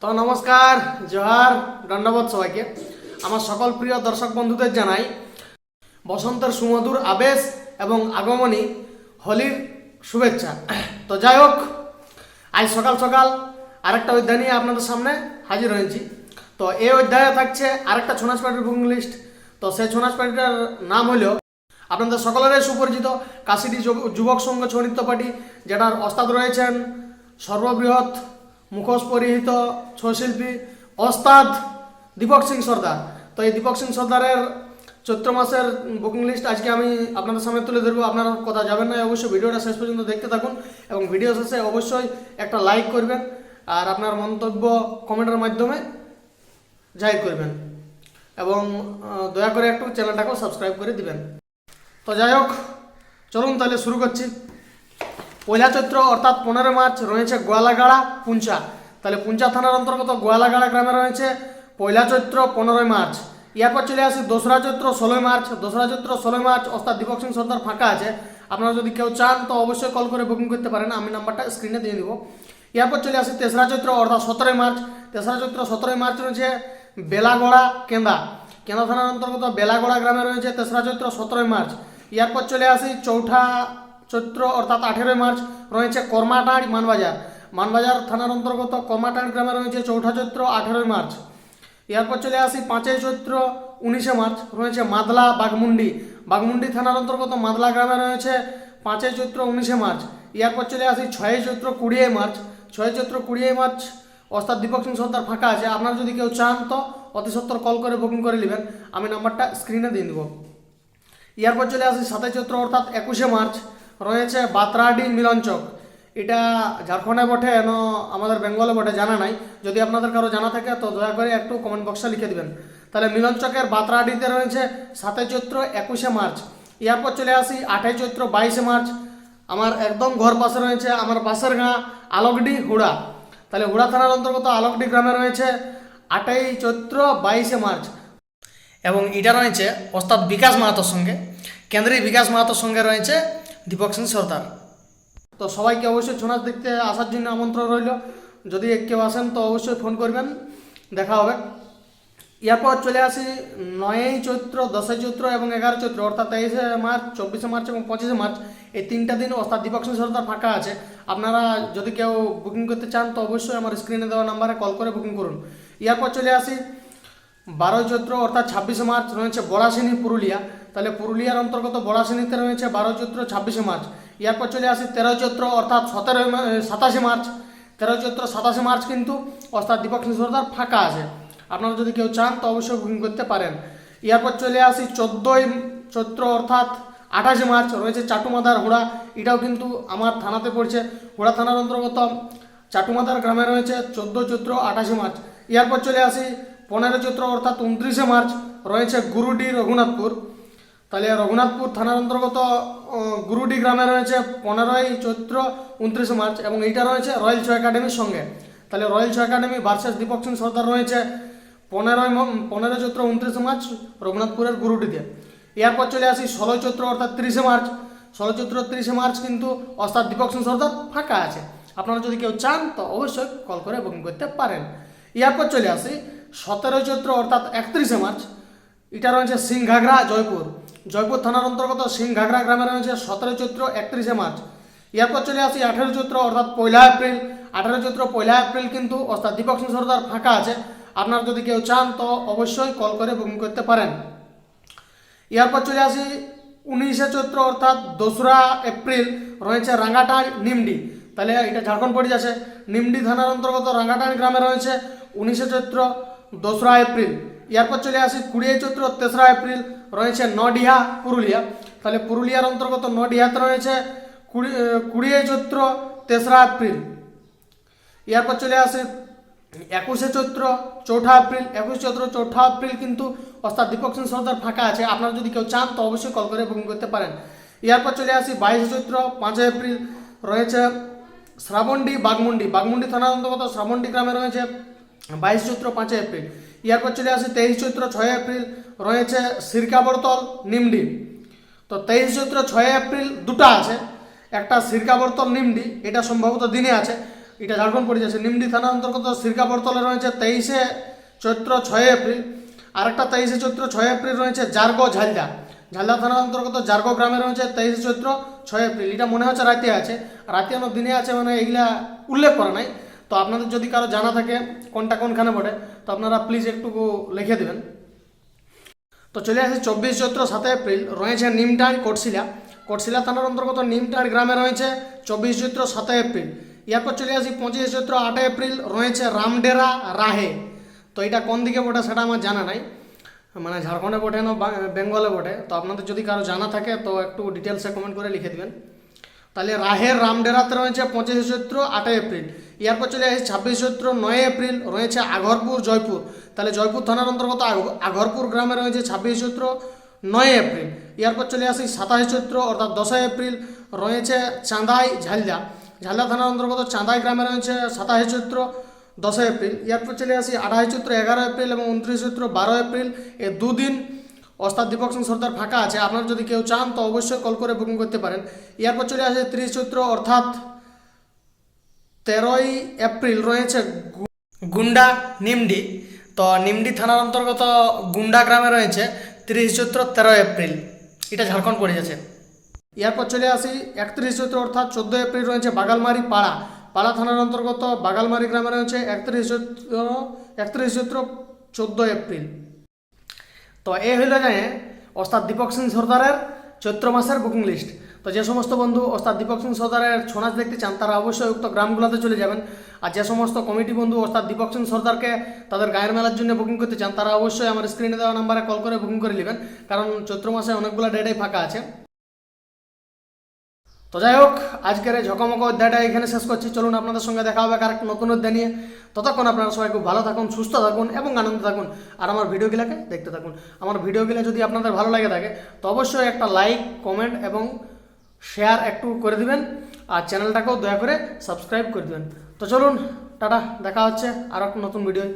তো নমস্কার, জোহার, দণ্ডবোধ সবাইকে। আমার সকল প্রিয় দর্শক বন্ধুদের জানাই বসন্তের সুমধুর আবেশ এবং আগমনী হোলির শুভেচ্ছা। তো যাই হোক, আজ সকাল সকাল আরেকটা অধ্যায় নিয়ে আপনাদের সামনে হাজির হয়েছি। তো এই অধ্যায়ে থাকছে আরেকটা ছনাস পার্টির বুকিং লিস্ট। তো সেই ছনাস পার্টিটার নাম হলো আপনাদের সকলেরই সুপরিচিত কাশিটি যুব- যুবক সংঘ ছৌ নৃত্য পার্টি, যেটার ওস্তাদ রয়েছেন সর্ববৃহৎ মুখোশ পরিহিত ছৌ শিল্পী ওস্তাদ দীপক সিং সর্দার। তো এই দীপক সিং সর্দারের চৈত্র মাসের বুকিং লিস্ট আজকে আমি আপনাদের সামনে তুলে ধরবো। আপনারা কথা যাবেন না অবশ্যই ভিডিওটা শেষ পর্যন্ত দেখতে থাকুন এবং ভিডিও শেষে অবশ্যই একটা লাইক করবেন আর আপনার মন্তব্য কমেন্টের মাধ্যমে জাহির করবেন এবং দয়া করে একটু চ্যানেলটাকেও সাবস্ক্রাইব করে দিবেন। তো যাই হোক, চলুন তাহলে শুরু করছি। পয়লা চৈত্র অর্থাৎ পনেরো মার্চ রয়েছে গোয়ালাগাড়া, পুঞ্চা। তাহলে পুঞ্চা থানার অন্তর্গত গোয়ালাগাড়া গ্রামে রয়েছে পয়লা চৈত্র পনেরোই মার্চ। এরপর চলে আসি দোসরা চৈত্র ষোলোই মার্চ। দোসরা চৈত্র ষোলোই মার্চ অর্থাৎ দীপক সিং সর্দার ফাঁকা আছে। আপনারা যদি কেউ চান, তো অবশ্যই কল করে বুকিং করতে পারেন। আমি নাম্বারটা স্ক্রিনে দিয়ে দিব। এরপর চলে আসি তেসরা চৈত্র অর্থাৎ সতেরোই মার্চ। তেসরা চৈত্র সতেরোই মার্চ রয়েছে বেলাগড়া, কেন্দা। কেন্দা থানার অন্তর্গত বেলাগড়া গ্রামে রয়েছে তেসরা চৈত্র সতেরোই মার্চ। এরপর চলে আসি চৌঠা চৈত্র অর্থাৎ আঠেরোই মার্চ রয়েছে কর্মাটাঁড় মানবাজার। মানবাজার থানার অন্তর্গত কর্মাটাঁড় গ্রামে রয়েছে চৌঠা চৈত্র, আঠেরোই মার্চ। এরপর চলে আসি পাঁচই চৈত্র, উনিশে মার্চ, রয়েছে মাদলা বাগমুন্ডি বাগমুন্ডি থানার অন্তর্গত মাদলা গ্রামে রয়েছে পাঁচই চৈত্র, উনিশে মার্চ। এরপর চলে আসি ছয়ই চৈত্র কুড়িয়ে মার্চ। ছয় চৈত্র কুড়িয়ে মার্চ, অর্থাৎ দীপক সিং সর্দার ফাঁকা আছে। আপনারা যদি কেউ চান তো অতি সত্তর কল করে বুকিং করে নেবেন। আমি নাম্বারটা স্ক্রিনে দিয়ে দেবো। এরপর চলে আসি সাতাই চৈত্র, অর্থাৎ একুশে মার্চ। রয়েছে বাতরাডি মিলনচক। এটা ঝাড়খণ্ডে বটে, এন আমাদের বেঙ্গলে বটে, জানা নাই। যদি আপনাদের কারও জানা থাকে, তো দয়া করে একটু কমেন্ট বক্সে লিখে দিবেন। তাহলে মিলনচকের বাতরাডিতে রয়েছে সাতাই চৈত্র একুশে মার্চ। এরপর চলে আসি আঠাই চৈত্র বাইশে মার্চ। আমার একদম ঘর পাশে রয়েছে আমার পাশের গাঁ আলোকডি হুড়া। তাহলে হুড়া থানার অন্তর্গত আলোকডি গ্রামে রয়েছে আটাই চৈত্র বাইশে মার্চ। এবং এটা রয়েছে ওস্তাদ বিকাশ মাহাতোর সঙ্গে। কেন্দ্রীয় বিকাশ মাহাতোর সঙ্গে রয়েছে দীপক সিং সর্দার। তো সবাইকে অবশ্যই ছৌ নাচ দেখতে আসার জন্য আমন্ত্রণ রইল। যদি কেউ আসেন, তো অবশ্যই ফোন করবেন। দেখা হবে। এরপর চলে আসি নয়ই চৈত্র, দশই চৈত্র এবং এগারো চৈত্র, অর্থাৎ তেইশে মার্চ, চব্বিশে মার্চ এবং পঁচিশে মার্চ। এই তিনটা দিন অর্থাৎ দীপক সিং সর্দার ফাঁকা আছে। আপনারা যদি কেউ বুকিং করতে চান, তো অবশ্যই আমার স্ক্রিনে দেওয়া নাম্বারে কল করে বুকিং করুন। এরপর চলে আসি বারোই চৈত্র, অর্থাৎ ছাব্বিশে মার্চ, রয়েছে বড়াশিনী পুরুলিয়া। তাহলে পুরুলিয়ার অন্তর্গত বড়াশিনীতে রয়েছে বারো চৈত্র ছাব্বিশে মার্চ। এরপর চলে আসি তেরোই চৈত্র অর্থাৎ সতেরোই সাতাশে মার্চ। তেরোই চৈত্র সাতাশে মার্চ কিন্তু অর্থাৎ দীপক সিং ফাঁকা আছে। আপনারা যদি কেউ চান তো অবশ্যই বুকিং করতে পারেন। এরপর চলে আসি চোদ্দোই চৈত্র অর্থাৎ আঠাশে মার্চ, রয়েছে চাটুমাদার হুড়া। এটাও কিন্তু আমার থানাতে পড়ছে। হুড়া থানার অন্তর্গত চাটুমাদার গ্রামে রয়েছে চোদ্দ চৈত্র আঠাশে মার্চ। এরপর চলে আসি পনেরো চৈত্র অর্থাৎ উনত্রিশে মার্চ, রয়েছে গুরুডি রঘুনাথপুর। তাহলে রঘুনাথপুর থানার অন্তর্গত গুরুডি গ্রামে রয়েছে পনেরোই চৈত্র উনত্রিশে মার্চ এবং এইটা রয়েছে রয়্যাল ছৌ একাডেমির সঙ্গে। তাহলে royal Chhau academy versus Deepak Singh Sardar রয়েছে পনেরোই পনেরোই চৈত্র উনত্রিশে মার্চ রঘুনাথপুরের গুরুডিতে। এরপর চলে আসি ষোলোই চৈত্র অর্থাৎ তিরিশে মার্চ। ষোলো চৈত্র তিরিশে মার্চ কিন্তু অর্থাৎ দীপক সিং সর্দার ফাঁকা আছে। আপনারা যদি কেউ চান, তো অবশ্যই কল করে বুকিং করতে পারেন। এরপর চলে আসি সতেরোই চৈত্র অর্থাৎ একত্রিশে মার্চ। এটা রয়েছে সিংঘাগড়া জয়পুর। জয়পুর থানার অন্তর্গত সিংঘাগড়া গ্রামে রয়েছে সতেরো চৈত্র একত্রিশে মার্চ। এরপর চলে আসি আঠেরো চৈত্র, অর্থাৎ পয়লা এপ্রিল। আঠেরো চৈত্র, পয়লা এপ্রিল কিন্তু অর্থাৎ দীপক সিং সর্দার ফাঁকা আছে। আপনার যদি কেউ চান তো অবশ্যই কল করে বুকিং করতে পারেন। এরপর চলে আসি উনিশে চৈত্র, অর্থাৎ দোসরা এপ্রিল, রয়েছে রাঙ্গাটাঁড় নিমডি। তাহলে এটা ঝাড়খণ্ড পড়ে যাচ্ছে। নিমডি থানার অন্তর্গত রাঙ্গাটাঁড় গ্রামে রয়েছে উনিশে চৈত্র, দোসরা এপ্রিল। এরপর চলে আসি কুড়িয়ে চৈত্র, তেসরা এপ্রিল, রয়েছে নডিহা, পুরুলিয়া। তাহলে পুরুলিয়ার অন্তর্গত নডিহাতে রয়েছে কুড়ি কুড়িয়ে চৈত্র, তেসরা এপ্রিল। এরপর চলে আসে একুশে চৈত্র, চৌঠা এপ্রিল। একুশ চৈত্র, চৌঠা এপ্রিল কিন্তু অর্থাৎ দীপক সিং সর্দার ফাঁকা আছে। আপনারা যদি কেউ চান, তো অবশ্যই কল করে বুকিং করতে পারেন। এরপর চলে আসি বাইশে চৈত্র পাঁচই এপ্রিল, রয়েছে শ্রাবণডি বাগমুন্ডি বাগমুন্ডি থানার অন্তর্গত শ্রাবণডি গ্রামে রয়েছে বাইশ চৈত্র, পাঁচই এপ্রিল। এরপর চলে আসি তেইশ চৈত্র, ছয় এপ্রিল। রয়েছে সিরকাবরতল, নিমডি। তো তেইশ চৈত্র, ছয় এপ্রিল দুটা আছে। একটা সিরকাবর্তন নিমডি। এটা সম্ভবত দিনে আছে। এটা ঝাড়খণ্ড পড়ে যাচ্ছে। নিমডি থানা অন্তর্গত সিরকা বরতলে রয়েছে তেইশে চৈত্র, ছয় এপ্রিল। আরেকটা তেইশে চৈত্র, ছয় এপ্রিল রয়েছে জারগো, ঝালদা। ঝালদা থানা অন্তর্গত জারগো গ্রামে রয়েছে তেইশে চৈত্র, ছয় এপ্রিল। এটা মনে হচ্ছে রাতে আছে। রাতে অন্য দিনে আছে মানে এইগুলা উল্লেখ করা নাই। তো আপনাদের যদি কারও জানা থাকে কোনটা কোনখানে পড়ে, তো আপনারা প্লিজ একটু লিখে দেবেন। তো চলে আসে চব্বিশ চৈত্র সাতই এপ্রিল, রয়েছে নিমটাঁড় কোটশিলা। কোটশিলা থানার অন্তর্গত নিমটাঁড় গ্রামে রয়েছে চব্বিশ চৈত্র সাতই এপ্রিল। এরপর চলে আসি পঁচিশ চৈত্র আটই এপ্রিল, রয়েছে রামডেরা রাহে। তো এটা কোন দিকে বটে সেটা আমার জানা নাই। মানে ঝাড়খণ্ডে বটে না বেঙ্গলে বটে তো আপনাদের যদি কারও জানা থাকে, তো একটু ডিটেলসে কমেন্ট করে লিখে দিবেন। তাহলে রাহের রামডেরাতে রয়েছে পঁচিশে চৈত্র, আটই এপ্রিল। এরপর চলে আসে ছাব্বিশ চৈত্র নয় এপ্রিল, রয়েছে আঘরপুর জয়পুর। তাহলে জয়পুর থানার অন্তর্গত আঘরপুর গ্রামে রয়েছে ছাব্বিশ চৈত্র নয় এপ্রিল। এরপর চলে আসি সাতাশ চৈত্র, অর্থাৎ দশই এপ্রিল, রয়েছে চাঁদাই ঝালদা। ঝালদা থানার অন্তর্গত চাঁদাই গ্রামে রয়েছে সাতাশে চৈত্র, দশই এপ্রিল। এরপর চলে আসি আঠাশ চৈত্র, এগারো এপ্রিল এবং উনত্রিশ চৈত্র, বারো এপ্রিল। এ দুদিন ওস্তাদ দীপক সিং সর্দার ফাঁকা আছে। আপনারা যদি কেউ চান, তো অবশ্যই কল করে বুকিং করতে পারেন। এরপর চলে আসে ত্রিশ চৈত্র, অর্থাৎ তেরোই এপ্রিল রয়েছে গুন্ডা নিমডি। তো নিমডি থানার অন্তর্গত গুন্ডা গ্রামে রয়েছে তিরিশ চৈত্র, তেরো এপ্রিল। এটা ঝাড়খণ্ড পড়ে যাচ্ছে। এরপর চলে আসি একত্রিশ চৈত্র, অর্থাৎ চোদ্দ এপ্রিল রয়েছে বাগালমারি পাড়া। পাড়া থানার অন্তর্গত বাগালমারি গ্রামে রয়েছে একত্রিশ চৈত্র একত্রিশ চৈত্র, চোদ্দ এপ্রিল। তো এ হইল যায় অস্তাদ দীপক সিং সর্দারের চৈত্র মাসের বুকিং লিস্ট তো যে সমস্ত বন্ধু অস্তাদ দীপক সিং সর্দারের ছৌ নাচ দেখতে চান, তারা অবশ্যই উক্ত গ্রামগুলোতে চলে যাবেন। আর যে সমস্ত কমিটি বন্ধু অস্তাদ দীপক সিং সর্দারকে তাদের গায়ের মেলার জন্য বুকিং করতে চান, তারা অবশ্যই আমার স্ক্রিনে দেওয়া নাম্বারে কল করে বুকিং করে নেবেন। কারণ চৈত্র মাসে অনেকগুলো ডেটাই ফাঁকা আছে। তো যাই হোক, আজকের এই ঝকমক অধ্যায়টা এখানে শেষ করছি। চলুন আপনাদের সঙ্গে দেখা হবে আর নতুন অধ্যায় নিয়ে। ততক্ষণ আপনারা সবাই খুব ভালো থাকুন, সুস্থ থাকুন এবং আনন্দ থাকুন। আর আমার ভিডিওগুলোকে দেখতে থাকুন। আমার ভিডিওগুলো যদি আপনাদের ভালো লাগে থাকে, তো অবশ্যই একটা লাইক, কমেন্ট এবং শেয়ার একটু করে দিবেন। আর চ্যানেলটাকেও দয়া করে সাবস্ক্রাইব করে দিবেন। তো চলুন, টাটা, দেখা হচ্ছে আর একটা নতুন ভিডিও